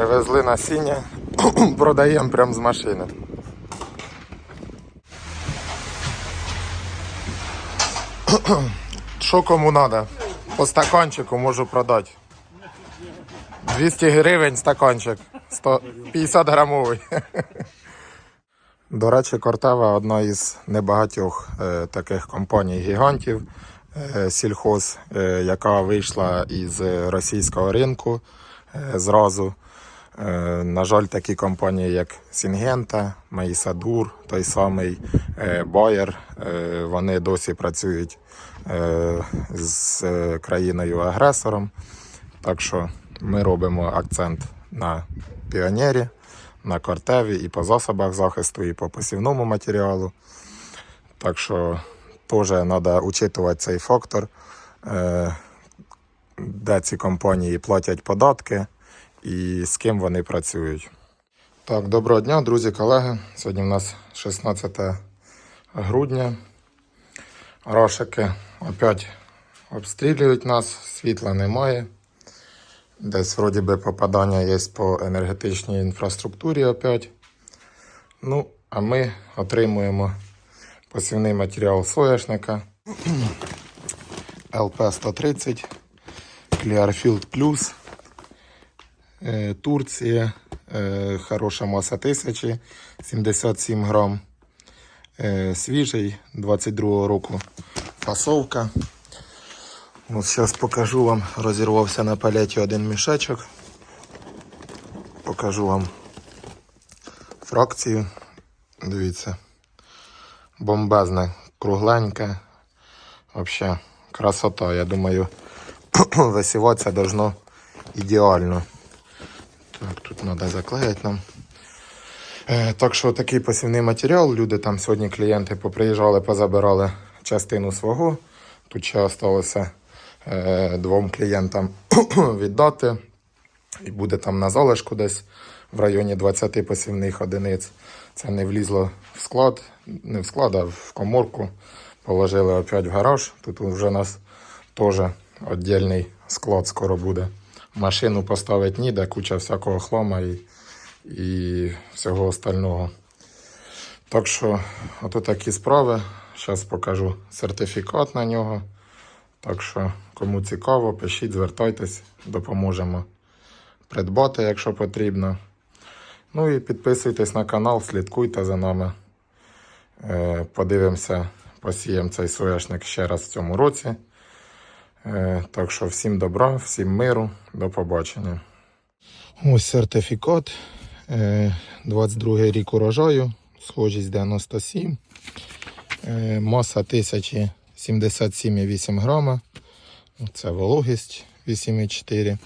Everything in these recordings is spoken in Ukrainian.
Привезли насіння, продаємо прямо з машини. Що кому треба? По стаканчику можу продати. 200 гривень стаканчик. 150 грамовий. До речі, Кортева одна із небагатьох е, таких компаній-гігантів е, сільхоз, е, яка вийшла із російського ринку е, зразу. Е, на жаль, такі компанії, як Сінгента, Маїсадур, той самий е, Bayer, е, вони досі працюють з країною-агресором. Так що ми робимо акцент на піонері, на кортеві і по засобах захисту, і по посівному матеріалу. Так що теж треба учитувати цей фактор, де ці компанії платять податки і з ким вони працюють. Так, доброго дня, друзі, колеги. Сьогодні в нас 16 грудня. Рошики опять обстрілюють нас, світла немає. Десь вроді би попадання є по енергетичній інфраструктурі опять. Ну, а ми отримуємо посівний матеріал соняшника LP130, Clearfield Plus, Турція, е, хороша маса тисячі, 77 грам. Е, Свіжий 22 року фасовка. От зараз покажу вам, розірвався на палеті один мішечок. Покажу вам фракцію. Дивіться. Бомбезна, кругленька. Взагалі, красота. Я думаю, висіватися должно ідеально. Так, тут треба заклеїти нам. Е, Так що такий посівний матеріал. Люди там сьогодні клієнти поприїжджали, позабирали частину свого. Тут ще залишилося е, двом клієнтам віддати. І буде там на залишку десь в районі 20 посівних одиниць. Це не влізло в склад, не в склад, а в коморку. Положили опять в гараж. Тут вже у нас теж віддільний склад скоро буде. Машину поставити ніде, куча всякого хлама і, і всього остального. Так що, ото такі справи. Зараз покажу сертифікат на нього. Так що, кому цікаво, пишіть, звертайтесь, допоможемо придбати, якщо потрібно. Ну і підписуйтесь на канал, слідкуйте за нами. Е, Подивимося, посіємо цей соняшник ще раз в цьому році. Е, Так що всім добра, всім миру, до побачення. Ось сертифікат. Е, 22 рік урожаю, схожість 97. Е, Маса 1077,8 грама. Це вологість 8,4.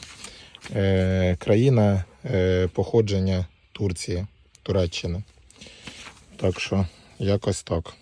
Е, Країна е, походження Турції, Туреччини. Так що якось так.